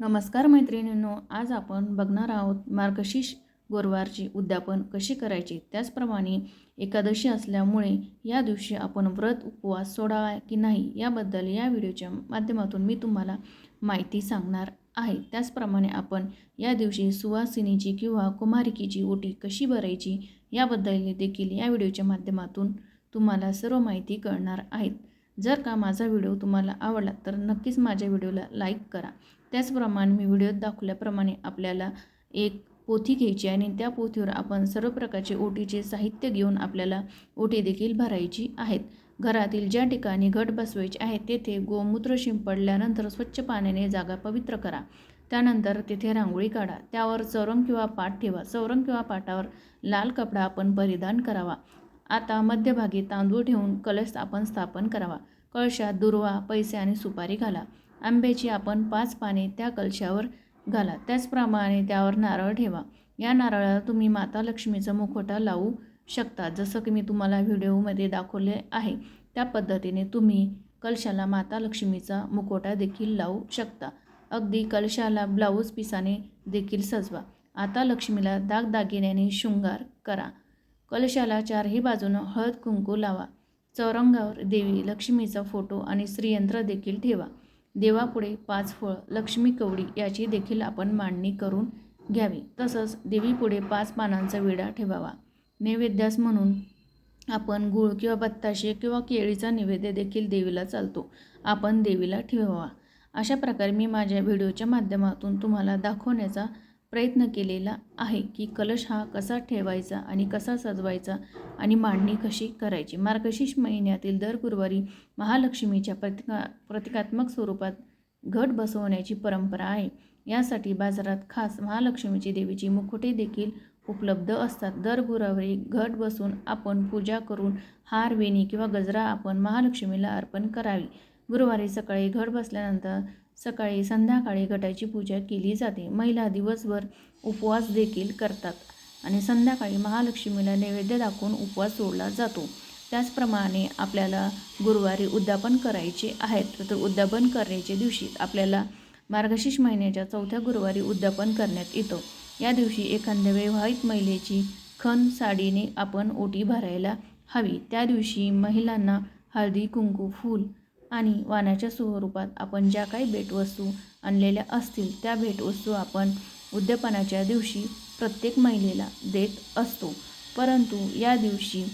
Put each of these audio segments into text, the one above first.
नमस्कार मैत्रिणींनो आज आपण बघणार आहोत मार्गशीर्ष गुरुवारची उद्यापन कशी करायची? त्याचप्रमाणे एकादशी असल्यामुळे या दिवशी आपण व्रत उपवास सोडावा की नाही याबद्दल या व्हिडिओच्या माध्यमातून मी तुम्हाला माहिती सांगणार आहे. त्याचप्रमाणे आपण या दिवशी सुवासिनीची किंवा कुमारिकेची ओटी कशी भरायची याबद्दल देखील या व्हिडिओच्या माध्यमातून तुम्हाला सर्व माहिती कळणार आहेत जर का माझा व्हिडिओ तुम्हाला आवडला तर नक्कीच माझ्या व्हिडिओला लाईक करा. त्याचप्रमाणे मी व्हिडिओत दाखवल्याप्रमाणे आपल्याला एक पोथी घ्यायची आणि त्या पोथीवर आपण सर्व प्रकारचे ओटीचे साहित्य घेऊन आपल्याला ओटी देखील भरायची आहेत. घरातील ज्या ठिकाणी घट बसवायचे आहे तेथे गोमूत्र शिंपडल्यानंतर स्वच्छ पाण्याने जागा पवित्र करा. त्यानंतर तिथे रांगोळी काढा. त्यावर चौरंग किंवा पाट ठेवा. चौरंग किंवा पाटावर लाल कपडा आपण परिधान करावा. आता मध्यभागी तांदूळ ठेवून कलश आपण स्थापन करावा. कळशात दुर्वा पैसे आणि सुपारी घाला. आंब्याची आपण पाच पाने त्या कलशावर घाला. त्याचप्रमाणे त्यावर नारळ ठेवा. या नारळाला तुम्ही माता लक्ष्मीचा मुखवटा लावू शकता जसं की मी तुम्हाला व्हिडिओमध्ये दाखवले आहे. त्या पद्धतीने तुम्ही कलशाला माता लक्ष्मीचा मुखवटा देखील लावू शकता. अगदी कलशाला ब्लाऊज पिसाने देखील सजवा. आता लक्ष्मीला दागदागिन्याने शृंगार करा. कलशाला चारही बाजूनं हळद कुंकू लावा. चौरंगावर देवी लक्ष्मीचा फोटो आणि श्रीयंत्र देखील ठेवा. देवापुढे पाच फळ लक्ष्मी कवडी याची देखील आपण मांडणी करून घ्यावी. तसंच देवीपुढे पाच पानांचा विडा ठेवावा. नैवेद्यास म्हणून आपण गूळ किंवा बत्ताशे किंवा केळीचा नैवेद्य देखील देवीला चालतो. आपण देवीला ठेवावा. अशा प्रकारे मी माझ्या व्हिडिओच्या माध्यमातून तुम्हाला दाखवण्याचा प्रयत्न केलेला आहे की कलश हा कसा ठेवायचा आणि कसा सजवायचा आणि मांडणी कशी करायची. मार्गशीर्ष महिन्यातील दर गुरुवारी महालक्ष्मीच्या प्रतिका प्रतिकात्मक स्वरूपात घट बसवण्याची परंपरा आहे. यासाठी बाजारात खास महालक्ष्मीची देवीची मुखोटे देखील उपलब्ध असतात. दर गुरुवारी घट बसून आपण पूजा करून हार वेणी किंवा गजरा आपण महालक्ष्मीला अर्पण करावी. गुरुवारी सकाळी घट बसल्यानंतर सकाळी संध्याकाळी घटाची पूजा केली जाते. महिला दिवसभर उपवास देखील करतात आणि संध्याकाळी महालक्ष्मीला नैवेद्य दाखवून उपवास सोडला जातो. त्याचप्रमाणे आपल्याला गुरुवारी उद्यापन करायचे आहेत तर उद्यापन करण्याच्या दिवशी आपल्याला मार्गशीर्ष महिन्याच्या चौथ्या गुरुवारी उद्यापन करण्यात येतं. या दिवशी एखाद्या वैवाहिक महिलेची खण साडीने आपण ओटी भरायला हवी. त्या दिवशी महिलांना हळदी कुंकू फूल आणि वाण्याच्या स्वरूपात आपण ज्या काही भेटवस्तू आणलेल्या असतील त्या भेटवस्तू आपण उद्यापनाच्या दिवशी प्रत्येक महिलेला देत असतो. परंतु या दिवशी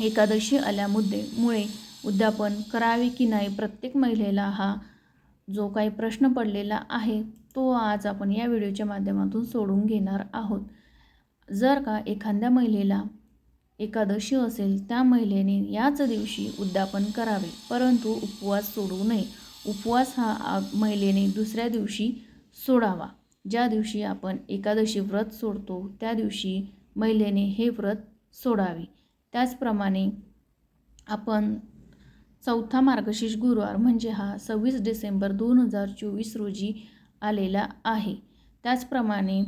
एकादशी आल्यामुळे उद्यापन करावे की नाही प्रत्येक महिलेला हा जो काही प्रश्न पडलेला आहे तो आज आपण या व्हिडिओच्या माध्यमातून सोडून घेणार आहोत. जर का एखाद्या महिलेला एकादशी असेल त्या महिलेने याच दिवशी उद्यापन करावे. परंतु उपवास सोडू नये. उपवास हा महिलेने दुसऱ्या दिवशी सोडावा. ज्या दिवशी आपण एकादशी व्रत सोडतो त्या दिवशी महिलेने हे व्रत सोडावे. त्याचप्रमाणे आपण चौथा मार्गशीर्ष गुरुवार म्हणजे हा सव्वीस डिसेंबर दोन हजार चोवीस रोजी आलेला आहे. त्याचप्रमाणे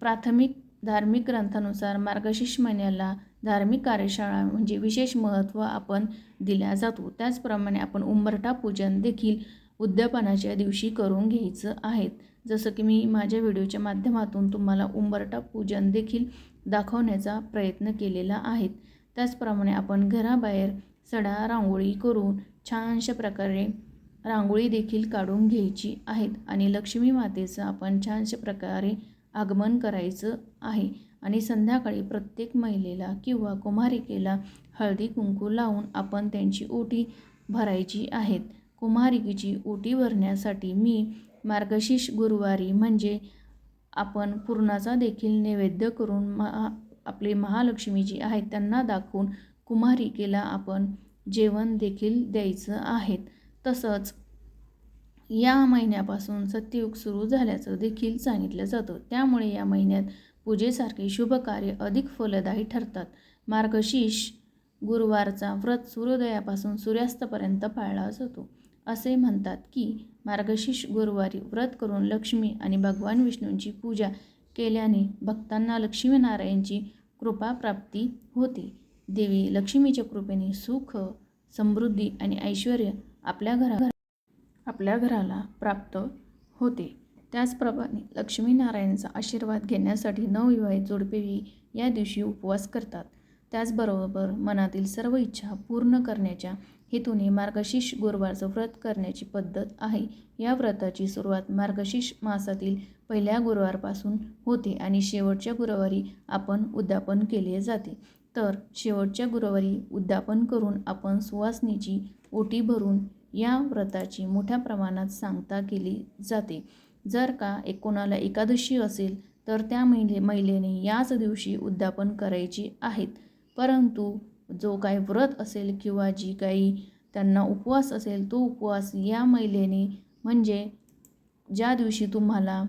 प्राथमिक धार्मिक ग्रंथानुसार मार्गशीर्ष महिन्याला धार्मिक कार्यशाळा म्हणजे विशेष महत्त्व आपण दिल्या जातो. त्याचप्रमाणे आपण उंबरठा पूजन देखील उद्यापनाच्या दिवशी करून घ्यायचं आहेत जसं की मी माझ्या व्हिडिओच्या माध्यमातून तुम्हाला उंबरठा पूजन देखील दाखवण्याचा प्रयत्न केलेला आहे. त्याचप्रमाणे आपण घराबाहेर सडा रांगोळी करून छानशा प्रकारे रांगोळी देखील काढून घ्यायची आहेत आणि लक्ष्मी मातेचं आपण छानशा प्रकारे आगमन करायचं आहे. आणि संध्याकाळी प्रत्येक महिलेला किंवा कुमारिकेला हळदी कुंकू लावून आपण त्यांची ओटी भरायची आहेत. कुमारिकेची ओटी भरण्यासाठी मी मार्गशीर्ष गुरुवारी म्हणजे आपण पूर्णाचा देखील नैवेद्य करून महा आपले महालक्ष्मी जी आहेत त्यांना दाखवून कुमारिकेला आपण जेवण देखील द्यायचं आहेत. तसंच या महिन्यापासून सत्ययुग सुरू झाल्याचं देखील सांगितलं जातं. त्यामुळे या महिन्यात पूजेसारखे शुभ कार्य अधिक फलदायी ठरतात. मार्गशीर्ष गुरुवारचा व्रत सूर्योदयापासून सूर्यास्तापर्यंत पाळला जातो. असे म्हणतात की मार्गशीर्ष गुरुवारी व्रत करून लक्ष्मी आणि भगवान विष्णूंची पूजा केल्याने भक्तांना लक्ष्मीनारायणची कृपा प्राप्ती होते. देवी लक्ष्मीच्या कृपेने सुख समृद्धी आणि ऐश्वर आपल्या घरा आपल्या घराला प्राप्त होते. त्याचप्रमाणे लक्ष्मीनारायणचा आशीर्वाद घेण्यासाठी नवविवाहित जोडपेही या दिवशी उपवास करतात. त्याचबरोबर मनातील सर्व इच्छा पूर्ण करण्याच्या हेतूने मार्गशीर्ष गुरुवारचं व्रत करण्याची पद्धत आहे. या व्रताची सुरुवात मार्गशीर्ष मासातील पहिल्या गुरुवारपासून होते आणि शेवटच्या गुरुवारी आपण उद्यापन केले जाते. तर शेवटच्या गुरुवारी उद्यापन करून आपण सुवासनीची ओटी भरून या व्रताची मोठ्या प्रमाणात सांगता केली जाते. जर का एकोणाला एकादशी असेल तर त्या महिले महिलेने याच दिवशी उद्यापन करायची आहेत. परंतु जो काही व्रत असेल किंवा जी काही त्यांना उपवास असेल तो उपवास या महिलेने म्हणजे ज्या दिवशी तुम्हाला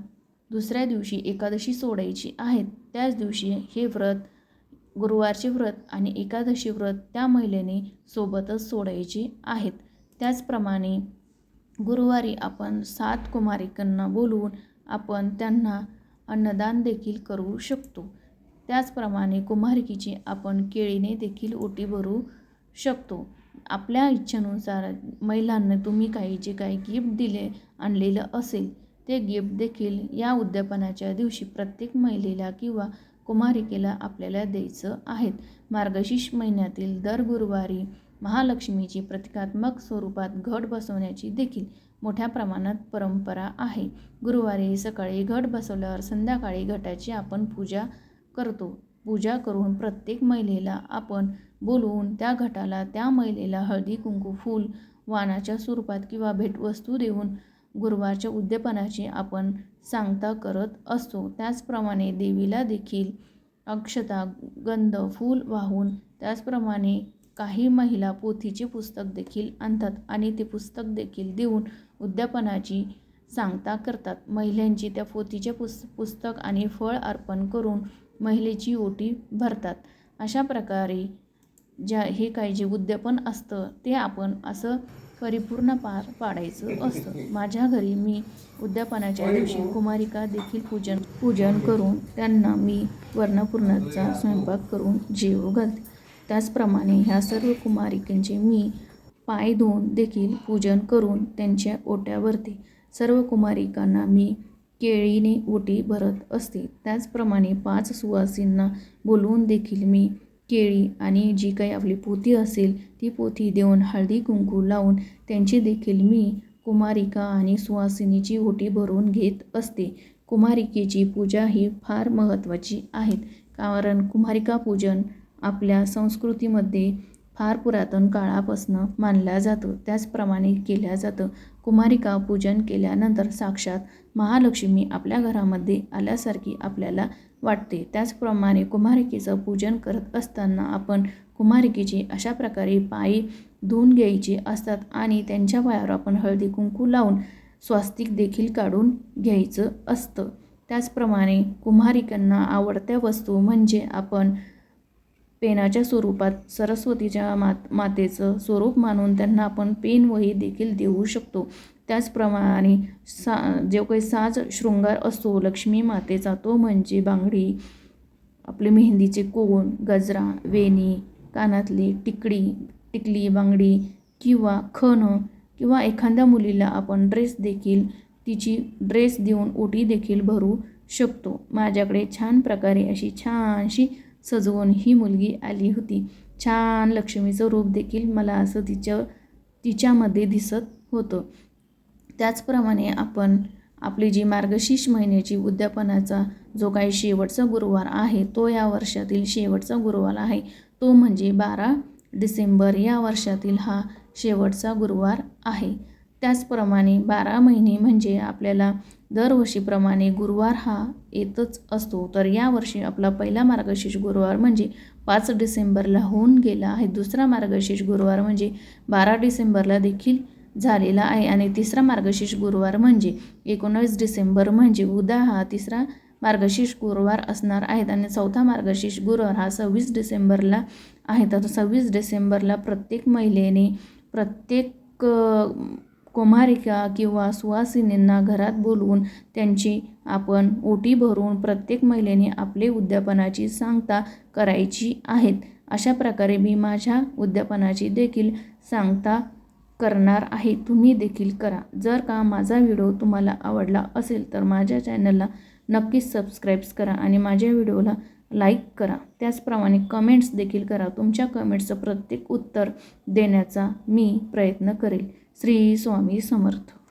दुसऱ्या दिवशी एकादशी सोडायची आहेत त्याच दिवशी हे व्रत गुरुवारचे व्रत आणि एकादशी व्रत त्या महिलेने सोबतच सोडायचे आहेत. त्याचप्रमाणे गुरुवारी आपण सात कुमारिकांना बोलवून आपण त्यांना अन्नदान देखील करू शकतो. त्याचप्रमाणे कुमारिकेची आपण केळीने देखील ओटी भरू शकतो. आपल्या इच्छेनुसार महिलांना तुम्ही काही जे काही गिफ्ट दिले आणलेलं असेल ते गिफ्ट देखील या उद्यापनाच्या दिवशी प्रत्येक महिलेला किंवा कुमारिकेला आपल्याला द्यायचं आहेत. मार्गशीर्ष महिन्यातील दर गुरुवारी महालक्ष्मीची प्रतिकात्मक स्वरूपात घट बसवण्याची देखील मोठ्या प्रमाणात परंपरा आहे. गुरुवारी सकाळी घट बसवल्यावर संध्याकाळी घटाची आपण पूजा करतो. पूजा करून प्रत्येक महिलेला आपण बोलवून त्या घटाला त्या महिलेला हळदी कुंकू फूल वाणाच्या स्वरूपात किंवा भेटवस्तू देऊन गुरुवारच्या उद्यापनाची आपण सांगता करत असतो. त्याचप्रमाणे देवीला देखील अक्षता गंध फूल वाहून त्याचप्रमाणे काही महिला पोथीचे पुस्तक देखील आणतात आणि ते पुस्तक देखील देऊन उद्यापनाची सांगता करतात. महिलांची त्या पोथीचे पुस पुस्तक आणि फळ अर्पण करून महिलेची ओटी भरतात. अशा प्रकारे ज्या हे काही जे उद्यापन असतं ते आपण असं परिपूर्ण पार पाडायचं असतं. माझ्या घरी मी उद्यापनाच्या दिवशी कुमारिका देखील पूजन पूजन करून त्यांना मी वर्णपूर्णाचा स्वयंपाक करून जेवू घालते. त्याचप्रमाणे ह्या सर्व कुमारिकांचे मी पाय धुवून देखील पूजन करून त्यांच्या ओट्या भरते सर्व कुमारिकांना मी केळीने ओटी भरत असते. त्याचप्रमाणे पाच सुवासींना बोलवून देखील मी केळी आणि जी काही आपली पोथी असेल ती पोथी देऊन हळदी कुंकू लावून त्यांची देखील मी कुमारिका आणि सुवासिनीची ओटी भरून घेत असते. कुमारिकेची पूजा ही फार महत्त्वाची आहेत कारण कुमारिका पूजन आपल्या संस्कृतीमध्ये फार पुरातन काळापासनं मानला जातं. त्याचप्रमाणे केल्या जातं. कुमारिका पूजन केल्यानंतर साक्षात महालक्ष्मी आपल्या घरामध्ये आल्यासारखी आपल्याला वाटते. त्याचप्रमाणे कुमारिकेचं पूजन करत असताना आपण कुमारिकेचे अशा प्रकारे पायी धुवून घ्यायचे असतात आणि त्यांच्या पायावर आपण हळदी कुंकू लावून स्वास्तिक देखील काढून घ्यायचं असतं. त्याचप्रमाणे कुमारिकांना आवडत्या वस्तू म्हणजे आपण पेनाच्या स्वरूपात सरस्वतीच्या मात मातेचं स्वरूप मानून त्यांना आपण पेन वही देखील देऊ शकतो. त्याचप्रमाणे सा जो काही साज शृंगार असतो लक्ष्मी मातेचा तो म्हणजे बांगडी आपले मेहंदीचे कोण गजरा वेणी कानातली टिकडी टिकली बांगडी किंवा खण किंवा एखाद्या मुलीला आपण ड्रेस देखील तिची ड्रेस देऊन ओटी देखील भरू शकतो. माझ्याकडे छान प्रकारे अशी छानशी सजवून ही मुलगी आली होती. छान लक्ष्मीचं रूप देखील मला असं तिच्या तिच्यामध्ये दिसत होतं. त्याचप्रमाणे आपण आपली जी मार्गशीर्ष महिन्याची उद्यापनाचा जो काही शेवटचा गुरुवार आहे तो या वर्षातील शेवटचा गुरुवार आहे. तो म्हणजे बारा डिसेंबर या वर्षातील हा शेवटचा गुरुवार आहे. त्याचप्रमाणे बारा महिने म्हणजे आपल्याला दरवर्षीप्रमाणे गुरुवार हा येतच असतो. तर यावर्षी आपला पहिला मार्गशीर्ष गुरुवार म्हणजे पाच डिसेंबरला होऊन गेला आहे. दुसरा मार्गशीर्ष गुरुवार म्हणजे बारा डिसेंबरला देखील झालेला आहे आणि तिसरा मार्गशीर्ष गुरुवार म्हणजे एकोणावीस डिसेंबर म्हणजे उद्या हा तिसरा मार्गशीर्ष गुरुवार असणार आहेत आणि चौथा मार्गशीर्ष गुरुवार हा सव्वीस डिसेंबरला आहे. तर सव्वीस डिसेंबरला प्रत्येक महिलेने प्रत्येक कुमारिका किंवा सुवासिनींना घरात बोलवून त्यांची आपण ओटी भरून प्रत्येक महिलेने आपले उद्यापनाची सांगता करायची आहेत. अशा प्रकारे मी माझ्या उद्यापनाची देखील सांगता करणार आहे. तुम्ही देखील करा. जर का माझा व्हिडिओ तुम्हाला आवडला असेल तर माझ्या चॅनलला नक्कीच सबस्क्राईब्स करा आणि माझ्या व्हिडिओला लाईक करा. त्याचप्रमाणे कमेंट्स देखील करा. तुमच्या कमेंट्सचं प्रत्येक उत्तर देण्याचा मी प्रयत्न करेल. श्री स्वामी समर्थ.